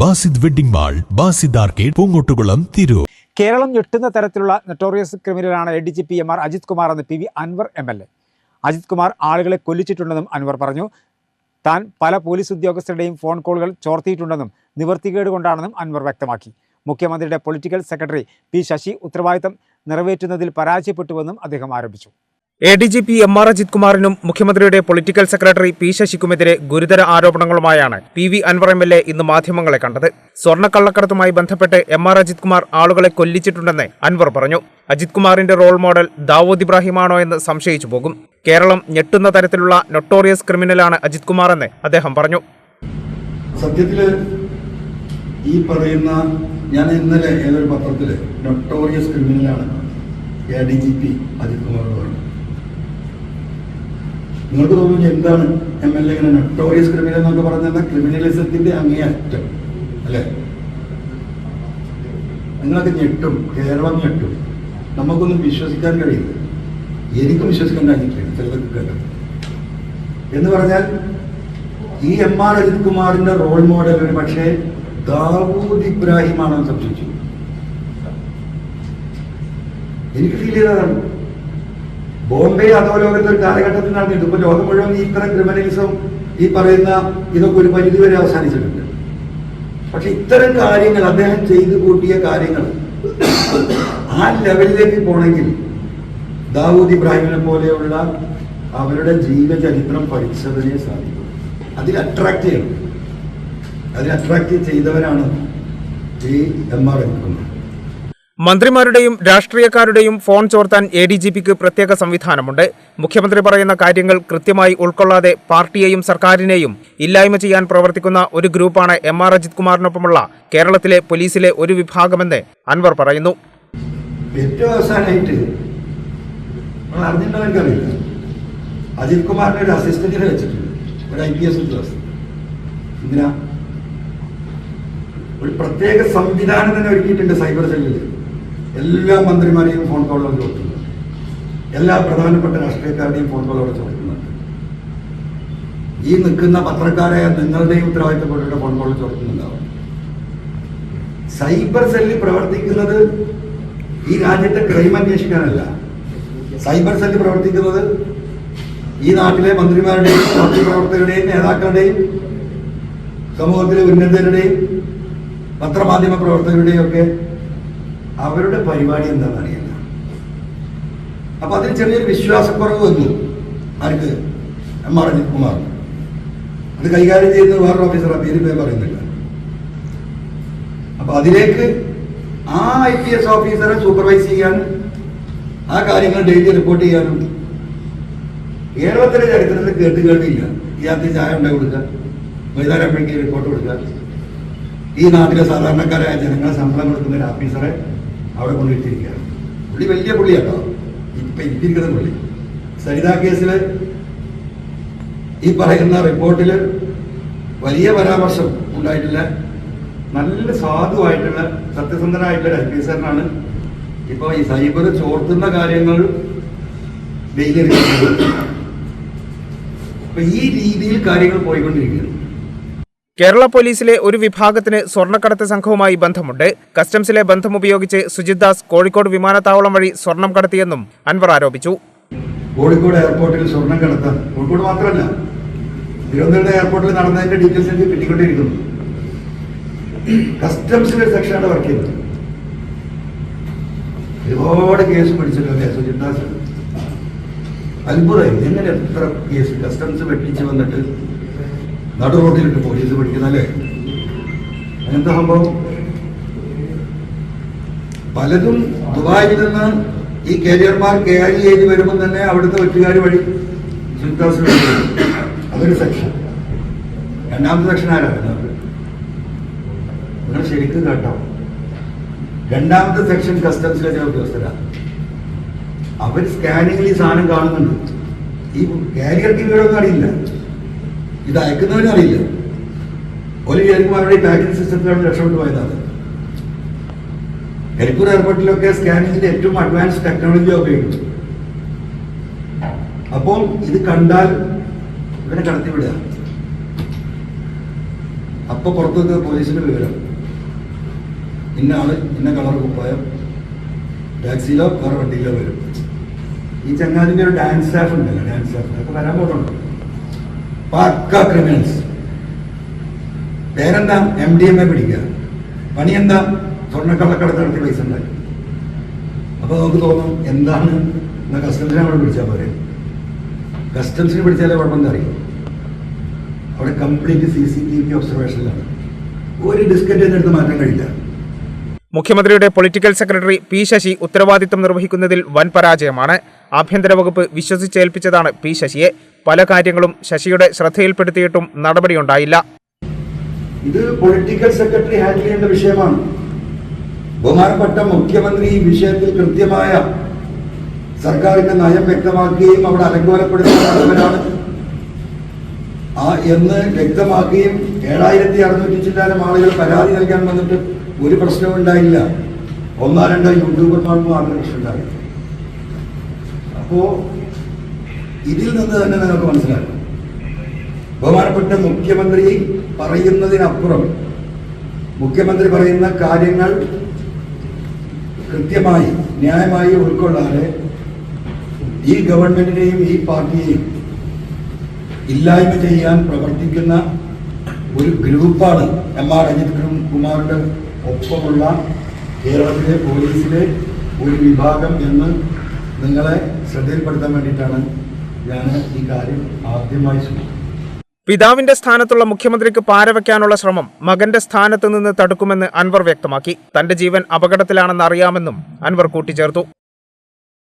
Basid wedding mall Basid arcade Poongottukulam തിരു കേരളം ഞെട്ടുന്ന തരത്തിലുള്ള notorious ക്രിമിനലാണ് A D G P M R Ajith Kumar എന്ന് P V Anvar M L A. Ajith Kumar ആളുകളെ കൊല്ലിച്ചിട്ടുണ്ടെന്നും അൻവർ പറഞ്ഞു. താൻ പല പോലീസ് ഉദ്യോഗസ്ഥരുടെയും ഫോൺ കോളുകൾ ചോർത്തിയിട്ടുണ്ടെന്നും നിവർത്തികേട് കൊണ്ടാണെന്നും അൻവർ വ്യക്തമാക്കി. മുഖ്യമന്ത്രിയുടെ പൊളിറ്റിക്കൽ സെക്രട്ടറി പി ശശി ഉത്തരവാദിത്തം നിറവേറ്റുന്നതിൽ പരാജയപ്പെട്ടുവെന്നും അദ്ദേഹം ആരോപിച്ചു. A D G P M R Ajith കുമാറിനും മുഖ്യമന്ത്രിയുടെ പൊളിറ്റിക്കൽ സെക്രട്ടറി പി ശശിക്കുമെതിരെ ഗുരുതര ആരോപണങ്ങളുമായാണ് P V Anvar M L A ഇന്ന് മാധ്യമങ്ങളെ കണ്ടത്. സ്വർണക്കള്ളക്കടത്തുമായി ബന്ധപ്പെട്ട് എം ആർ അജിത് കുമാർ ആളുകളെ കൊല്ലിച്ചിട്ടുണ്ടെന്ന് അൻവർ പറഞ്ഞു. അജിത് കുമാറിന്റെ റോൾ മോഡൽ ദാവൂദ് ഇബ്രാഹിമാണോ എന്ന് സംശയിച്ചു പോകും. കേരളം ഞെട്ടുന്ന തരത്തിലുള്ള നൊട്ടോറിയസ് ക്രിമിനലാണ് അജിത് കുമാർ എന്ന് അദ്ദേഹം പറഞ്ഞു. സത്യത്തിൽ ഈ പറയുന്ന ഞാൻ ഇന്നലെ ഏതൊരു പത്രത്തിൽ notorious ക്രിമിനലാണ് A D G P Ajith Kumar പറഞ്ഞു. നിങ്ങൾക്ക് തോന്നുന്നു എന്താണ് M L A notorious criminal എന്നൊക്കെ പറഞ്ഞാൽ ക്രിമിനലിസത്തിന്റെ അങ്ങേയറ്റം അല്ലേ? നിങ്ങളൊക്കെ ഞെട്ടും കേരളം ഞെട്ടും. നമുക്കൊന്നും വിശ്വസിക്കാൻ കഴിയില്ല. എനിക്കും വിശ്വസിക്കാൻ കഴിഞ്ഞിട്ടില്ല ചിലതൊക്കെ കേട്ടത് എന്ന് പറഞ്ഞാൽ ഈ എം ആർ അജിത് കുമാറിന്റെ റോൾ മോഡൽ ഒരു പക്ഷേ ദാവൂദ് ഇബ്രാഹിം ആണെന്ന് സംശയിച്ചു. എനിക്ക് ഫീൽ ചെയ്തതാണ് ബോംബെ അധോലോകത്തെ ഒരു കാലഘട്ടത്തിൽ നടന്നിട്ട് ഇപ്പൊ ലോകം മുഴുവൻ ഈ ഇത്തരം ക്രിമിനൽസും ഈ പറയുന്ന ഇതൊക്കെ ഒരു പരിധി വരെ അവസാനിച്ചിട്ടുണ്ട്. പക്ഷെ ഇത്തരം കാര്യങ്ങൾ അദ്ദേഹം ചെയ്തു കൂട്ടിയ കാര്യങ്ങൾ ആ ലെവലിലേക്ക് പോണെങ്കിൽ ദാവൂദ് ഇബ്രാഹിമിനെ പോലെയുള്ള അവരുടെ ജീവചരിത്രം പഠിച്ചതിനെ സാധിക്കും. അതിൽ അട്രാക്ട് ചെയ്യണം. അതിൽ അട്രാക്ട് ചെയ്തവരാണ് ഈ എം ആർ എടുക്കുന്നത് മന്ത്രിമാരുടെയും രാഷ്ട്രീയക്കാരുടെയും ഫോൺ ചോർത്താൻ എ ഡി ജി പിക്ക് പ്രത്യേക സംവിധാനമുണ്ട്. മുഖ്യമന്ത്രി പറയുന്ന കാര്യങ്ങൾ കൃത്യമായി ഉൾക്കൊള്ളാതെ പാർട്ടിയെയും സർക്കാരിനെയും ഇല്ലായ്മ ചെയ്യാൻ പ്രവർത്തിക്കുന്ന ഒരു ഗ്രൂപ്പാണ് എം ആർ അജിത് കുമാറിനൊപ്പമുള്ള കേരളത്തിലെ പോലീസിലെ ഒരു വിഭാഗമെന്ന് അൻവർ പറയുന്നു. വെച്ചിട്ടുണ്ട്. ഒരു ഉദ്യോഗസ്ഥൻ ഒരു പ്രത്യേക സംവിധാനം തന്നെ ഒരുക്കിയിട്ടുണ്ട് സൈബർ സെല്ലിൽ എല്ലാ മന്ത്രിമാരെയും ഫോൺ കോളുകൾ ചോദിക്കുന്നത് എല്ലാ പ്രധാനപ്പെട്ട രാഷ്ട്രീയക്കാരുടെയും ഫോൺ കോളുകൾ ചോദിക്കുന്നുണ്ട് ഈ നിൽക്കുന്ന പത്രക്കാരെ നിങ്ങളുടെയും ഉത്തരവാദിത്തപ്പെട്ടവരുടെ ഫോൺ കോൾ ചോദിക്കുന്നുണ്ടാവും സൈബർ സെല്ലിൽ പ്രവർത്തിക്കുന്നത് ഈ രാജ്യത്തെ ക്രൈം അന്വേഷിക്കാനല്ല. സൈബർ സെല്ല് പ്രവർത്തിക്കുന്നത് ഈ നാട്ടിലെ മന്ത്രിമാരുടെയും പാർട്ടി പ്രവർത്തകരുടെയും നേതാക്കളുടെയും സമൂഹത്തിലെ ഉന്നതരുടെയും പത്രമാധ്യമ പ്രവർത്തകരുടെയും ഒക്കെ അവരുടെ പരിപാടി എന്താണെന്ന് അറിയില്ല. അപ്പൊ അതിൽ ചെറിയൊരു വിശ്വാസക്കുറവ് വന്നു. ആർക്ക്? എം ആർ അജിത് കുമാർ അത് കൈകാര്യം ചെയ്യുന്ന വേറൊരു ഓഫീസർ പേര് പേര് പറയുന്നില്ല. അപ്പൊ അതിലേക്ക് ആ ഐ പി എസ് ഓഫീസറെ സൂപ്പർവൈസ് ചെയ്യാനും ആ കാര്യങ്ങൾ ഡെയിലി റിപ്പോർട്ട് ചെയ്യാനും കേരളത്തിലെ ചരിത്രത്തിൽ കേട്ട് കേട്ടില്ല. ഇയാൾക്ക് ചായ ഉണ്ടായി കൊടുക്കുക? വൈകുന്നേരപ്പോഴേക്ക് റിപ്പോർട്ട് കൊടുക്കുക. ഈ നാട്ടിലെ സാധാരണക്കാരായ ജനങ്ങളെ ശമ്പളം കൊടുക്കുന്ന ഒരു ഓഫീസറെ അവിടെ കൊണ്ടിട്ടിരിക്കുകയാണ് പുള്ളി വലിയ പുള്ളിയാട്ടോ. ഇപ്പൊ ഇരിക്കുന്ന പുള്ളി. സരിത കേസിൽ ഈ പറയുന്ന റിപ്പോർട്ടിൽ വലിയ പരാമർശം ഉണ്ടായിട്ടില്ല. നല്ല സാധുവായിട്ടുള്ള സത്യസന്ധനായിട്ടുള്ള ഐ പി എസ്ആറിനാണ് ഇപ്പൊ ഈ സൈബർ ചോർത്തുന്ന കാര്യങ്ങൾ ഡെയിലി അപ്പൊ ഈ രീതിയിൽ കാര്യങ്ങൾ പോയിക്കൊണ്ടിരിക്കുകയാണ്. കേരള പോലീസിലെ ഒരു വിഭാഗത്തിന് സ്വർണക്കടത്ത് സംഘവുമായി ബന്ധമുണ്ട്. കസ്റ്റംസിലെ ബന്ധം ഉപയോഗിച്ച് സുജിത് ദാസ് കോഴിക്കോട് വിമാനത്താവളം വഴി സ്വർണം കടത്തിയെന്നും അൻവർ ആരോപിച്ചു. കോഴിക്കോട് എയർപോർട്ടിൽ സ്വർണം കടത്താൻ കോഴിക്കോട് മാത്രമല്ല തിരുവനന്തപുരം എയർപോർട്ടിൽ നടന്നതിന്റെ ഡീറ്റെയിൽസ് എനിക്ക് കിട്ടിക്കൊണ്ടിരിക്കുന്നു. കസ്റ്റംസിലെ സെക്ഷനാണ് വർക്ക് ചെയ്യുന്നത്. ഒരുപാട് കേസ് പിടിച്ചിട്ടുണ്ട് സുജിത് ദാസ്. അത്ഭുതമായി. എങ്ങനെ എത്ര കേസ് കസ്റ്റംസ് വെട്ടിച്ച് വന്നിട്ട് നടു റോഡിലിട്ട് പോലീസ് പിടിക്കുന്നല്ലേ എന്താ സംഭവം? പലതും ദുബായിൽ നിന്ന് ഈ കാരിയർമാർ ക്യാരി ചെയ്ത് വരുമ്പോൾ തന്നെ അവിടുത്തെ ഒറ്റുകാർ വഴി സുൽത്താസ് അതൊരു സെക്ഷൻ. രണ്ടാമത്തെ സെക്ഷൻ ആരാണ്? നിങ്ങൾ ശരിക്കും കേട്ടോ. രണ്ടാമത്തെ സെക്ഷൻ കസ്റ്റംസിലെ ചില ഉദ്യോഗസ്ഥരാണ് അവർ സ്കാനിങ്ങിൽ ഈ സാധനം കാണുന്നുണ്ട്. ഈ കാരിയർ ടീമുകളൊന്നും അറിയില്ല. ഇത് അയക്കുന്നവനും അറിയില്ല. ഒരു വിചാരിക്കും അവരുടെ പാക്കിംഗ് സിസ്റ്റത്തിലാണ് രക്ഷപ്പെട്ടു പോയതാണ്. കരിപ്പൂർ എയർപോർട്ടിലൊക്കെ സ്കാനിങ്ങിന്റെ ഏറ്റവും അഡ്വാൻസ് ടെക്നോളജി ഉപയോഗിക്കും അപ്പോൾ ഇത് കണ്ടാൽ ഇവനെ കടത്തിവിടുക അപ്പൊ പുറത്തു നിന്ന് പോലീസിന് വിവരം. ഇന്ന ആൾ ഇന്ന കളർ കുപ്പായം. ടാക്സിയിലോ വേറെ വണ്ടിയിലോ വരും. ഈ ചങ്ങാതിന്റെ ഒരു ഡാൻസ് സ്റ്റാഫ് ഉണ്ടല്ലോ ഡാൻസ് സ്റ്റാഫ് അതൊക്കെ വരാൻ പോകുന്നുണ്ട്? പക്ക ക്രിമിനൽസ് പേരെന്താ? എം ഡി എം എ പിടിക്കുക. പണി എന്താ സ്വർണക്കള്ളക്കടത്ത് നടത്തി പൈസ ഉണ്ടാക്കി. അപ്പൊ നമുക്ക് തോന്നും എന്താണ്? എന്നാ കസ്റ്റംസിനെ അവിടെ പിടിച്ചാൽ പോരെ? കസ്റ്റംസിനെ പിടിച്ചാലേ കുഴപ്പമെന്താ അറിയും അവിടെ complete C C T V ഒബ്സർവേഷനിലാണ് ഒരു ഡിസ്കറ്റ് എടുത്ത് മാറ്റാൻ കഴിയില്ല. മുഖ്യമന്ത്രിയുടെ പൊളിറ്റിക്കൽ സെക്രട്ടറി പി ശശി ഉത്തരവാദിത്തം നിർവഹിക്കുന്നതിൽ വൻ പരാജയമാണ്. ആഭ്യന്തര വകുപ്പ് വിശ്വസിച്ചേൽപ്പിച്ചതാണ് പി ശശിയെ. പല കാര്യങ്ങളും ശശിയുടെ ശ്രദ്ധയിൽപ്പെടുത്തിയിട്ടും നടപടിയുണ്ടായില്ല. ഇത് പൊളിറ്റിക്കൽ സെക്രട്ടറി ഹാൻഡിൽ ചെയ്യേണ്ട വിഷയമാണ്. ബഹുമാനപ്പെട്ട മുഖ്യമന്ത്രി ഈ വിഷയത്തിൽ കൃത്യമായ സർക്കാരിന്റെ നയം വ്യക്തമാക്കുകയും അവിടെ അലങ്കോലപ്പെടുത്തുന്നവരാണ് ആ എന്ന് വ്യക്തമാക്കുകയും ഏഴായിരത്തി അറുന്നൂറ്റി ചില്ലാനം ആളുകൾ പരാതി നൽകാൻ വന്നിട്ട് ഒരു പ്രശ്നവും ഉണ്ടായില്ല. ഒന്നോ രണ്ടോ യൂട്യൂബർമാർക്കും മാത്രമേ ഉണ്ടായില്ല ഉണ്ടായി അപ്പോ ഇതിൽ നിന്ന് തന്നെ നിങ്ങൾക്ക് മനസ്സിലാക്കാം ബഹുമാനപ്പെട്ട മുഖ്യമന്ത്രി പറയുന്നതിനപ്പുറം മുഖ്യമന്ത്രി പറയുന്ന കാര്യങ്ങൾ കൃത്യമായി ന്യായമായി ഉൾക്കൊള്ളാതെ ഈ ഗവൺമെന്റിനെയും ഈ പാർട്ടിയെയും ഇല്ലായ്മ ചെയ്യാൻ പ്രവർത്തിക്കുന്ന ഒരു ഗ്രൂപ്പാണ് എം ആർ അജിത് കുമാറിന്റെ ഒപ്പമുള്ള കേരളത്തിലെ പോലീസിലെ ഒരു വിഭാഗം എന്ന് നിങ്ങളെ ശ്രദ്ധയിൽപ്പെടുത്താൻ വേണ്ടിയിട്ടാണ് പിതാവിന്റെ സ്ഥാനത്തുള്ള മുഖ്യമന്ത്രിക്ക് പാരവയ്ക്കാനുള്ള ശ്രമം മകന്റെ സ്ഥാനത്ത് നിന്ന് തടുക്കുമെന്ന് അൻവർ വ്യക്തമാക്കി. തന്റെ ജീവൻ അപകടത്തിലാണെന്ന് അറിയാമെന്നും അൻവർ കൂട്ടിച്ചേർത്തു.